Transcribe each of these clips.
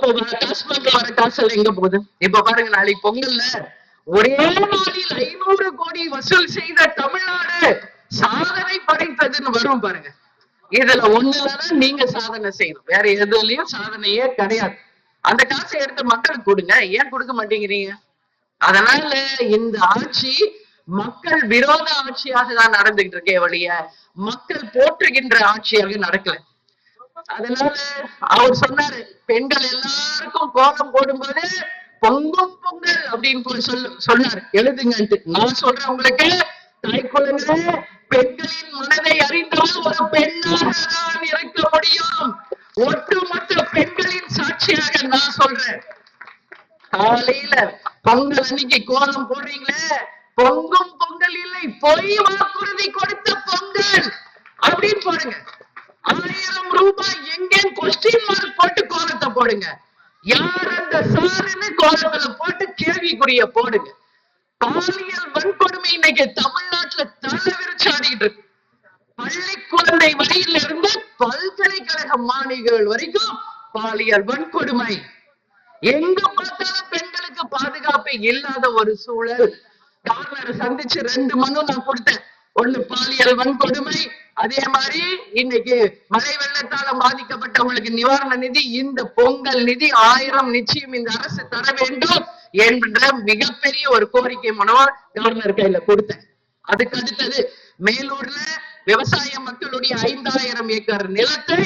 அப்போ டாஸ்மாக்ல வர காசெல்லாம் எங்க போகுது? இப்ப பாருங்க நாளைக்கு பொங்கல்ல ஒரே நாளில் ஐநூறு கோடி வசூல் செய்த தமிழ்நாடு சாதனை படைத்ததுன்னு வரும் பாருங்க. இதுல ஒண்ணுலதான் நீங்க சாதனை செய்யணும். வேற எதுலயும் சாதனையே கிடையாது. அந்த காசை எடுத்து மக்களுக்கு கொடுங்க. ஏன் கொடுக்க மாட்டேங்கிறீங்க? அதனால இந்த ஆட்சி மக்கள் விரோத ஆட்சியாக தான் நடந்துகிட்டு இருக்கே வழிய மக்கள் போற்றுகின்ற ஆட்சியாக நடக்கல. அதனால அவர் சொன்னாரு பெண்கள் எல்லாருக்கும் கோலம் போடும்போது பொங்கும் பொங்கல் அப்படின்னு சொல்லு சொன்னாரு. எழுதுங்கன்ட்டு. நான் சொல்றேன் உங்களுக்கு தாய் குழந்தை பெண்களின் மனதை அறிந்தால் ஒரு பெண்ணாக தான் இருக்க முடியும். ஒட்டுமொத்த பெண்களின் சாட்சியாக நான் சொல்றேன். காலையில பொங்கல் அன்னைக்கு கோலம் போடுறீங்களே பொங்கும் பொங்கல் இல்லை பொய் வாக்குறுதி கொடுத்த பொங்கல் அப்படின்னு போடுங்க ஆயிரம் ரூபாய் எங்கே கொஸ்டின் மார்க் போட்டு கோலத்தை போடுங்க. யார் அந்த சாருன்னு கோலத்துல போட்டு கேள்விக்குரிய போடுங்க. பாலியல் வன்கொடுமை இன்னைக்கு தமிழ்நாட்டுல தலை விரிச்சாடிட்டு இருக்கு. பள்ளி குழந்தை வரையில இருந்து பல்கலைக்கழக மாணவிகள் வரைக்கும் பாலியல் வன்கொடுமை. எங்க பார்த்தாலும் பெண்களுக்கு பாதுகாப்பு இல்லாத ஒரு சூழல். கவர்னர் சந்திச்சு ரெண்டு மனு நான் கொடுத்தேன். ஒண்ணு பாலியல் வன்கொடுமை. அதே மாதிரி இன்னைக்கு மழை வெள்ளத்தால பாதிக்கப்பட்டவங்களுக்கு நிவாரண நிதி இந்த பொங்கல் நிதி ஆயிரம் நிச்சயம் இந்த அரசு தர வேண்டும் என்ற மிகப்பெரிய ஒரு கோரிக்கை மனம் கவர்னர் கையில கொடுத்தேன். அதுக்கு அடுத்தது மேலூர்ல விவசாய மக்களுடைய ஐந்தாயிரம் ஏக்கர் நிலத்தை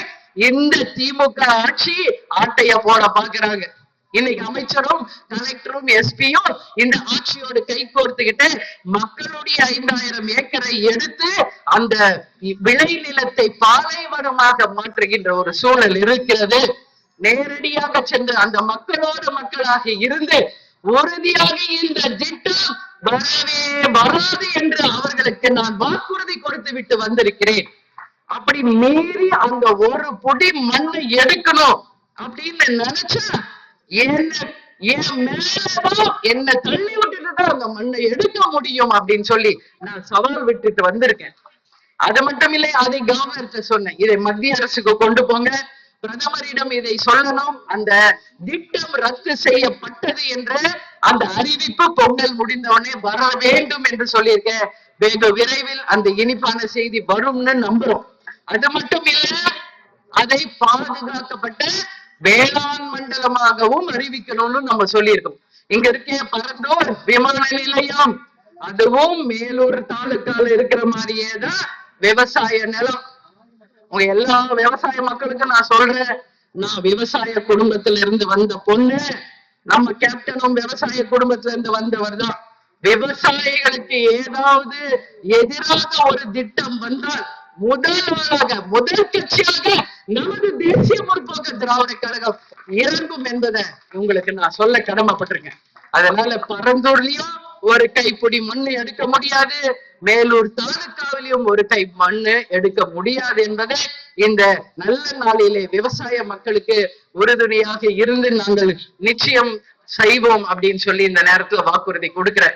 இந்த திமுக ஆட்சி ஆட்டைய போட பாக்குறாங்க இன்னைக்கு அமைச்சரும் கலெக்டரும் எஸ்பியும் இந்த ஆட்சியோடு கை கோர்த்துக்கிட்டு மக்களுடைய ஐந்தாயிரம் ஏக்கரை எடுத்து அந்த விளை நிலத்தை பாலைவனமாக மாற்றுகின்ற ஒரு சூழல் இருக்கிறது. நேரடியாக சென்று அந்த மக்களோடு மக்களாக இருந்து உறுதியாக இந்த திட்டம் வரவே வராது என்று அவர்களுக்கு நான் வாக்குறுதி கொடுத்து விட்டு வந்திருக்கிறேன். அப்படி மீறி அந்த ஒரு பொடி மண்ணை எடுக்கணும் அப்படின்னு நினைச்சா என்ன என் மேலதான் என்ன தள்ளி விட்டுட்டு அந்த மண்ணை எடுக்க முடியும் அப்படின்னு சொல்லி நான் சவால் விட்டுட்டு வந்திருக்கேன். அது மட்டும் இல்லை அதை கவர்னர்கிட்ட சொன்னேன். இதை மத்திய அரசுக்கு கொண்டு போங்க. பிரதமரிடம் இதை சொல்லணும். அந்த திட்டம் ரத்து செய்யப்பட்டது என்ற அந்த அறிவிப்பு பொங்கல் முடிந்தவுடனே வர வேண்டும் என்று சொல்லியிருக்கேன். வெகு விரைவில் அந்த இனிப்பான செய்தி வரும்னு நம்புறோம். அது மட்டும் இல்ல அதை பாதுகாக்கப்பட்ட வேளாண் மண்டலமாகவும் அறிவிக்கணும்னு நம்ம சொல்லியிருக்கோம். இங்க இருக்க பரந்தூர் விமான நிலையம். அதுவும் மேலூர் தாலுக்கால இருக்கிற மாதிரியே தான் விவசாய நிலம். உங்க எல்லா விவசாய மக்களுக்கும் நான் சொல்றேன். நான் விவசாய குடும்பத்துல இருந்து வந்த பொண்ணு நம்ம கேப்டனும் விவசாய குடும்பத்துல இருந்து வந்தவர் தான். விவசாயிகளுக்கு ஏதாவது எதிராக ஒரு திட்டம் வந்தால் முதல் முதல் கட்சியாக நமது தேசிய முற்போக்கு திராவிட கழகம் இறங்கும் என்பதை உங்களுக்கு நான் சொல்ல கடமைப்பட்டிருக்கேன். அதனால பரந்தூர்லயும் ஒரு கைப்பிடி மண்ணு எடுக்க முடியாது மேலூர் தாலுக்காவிலையும் ஒரு கை மண்ணு எடுக்க முடியாது என்பதை இந்த நல்ல நாளிலே விவசாய மக்களுக்கு உறுதுணையாக இருந்து நாங்கள் நிச்சயம் செய்வோம் அப்படின்னு சொல்லி இந்த நேரத்துல வாக்குறுதி கொடுக்கிறேன்.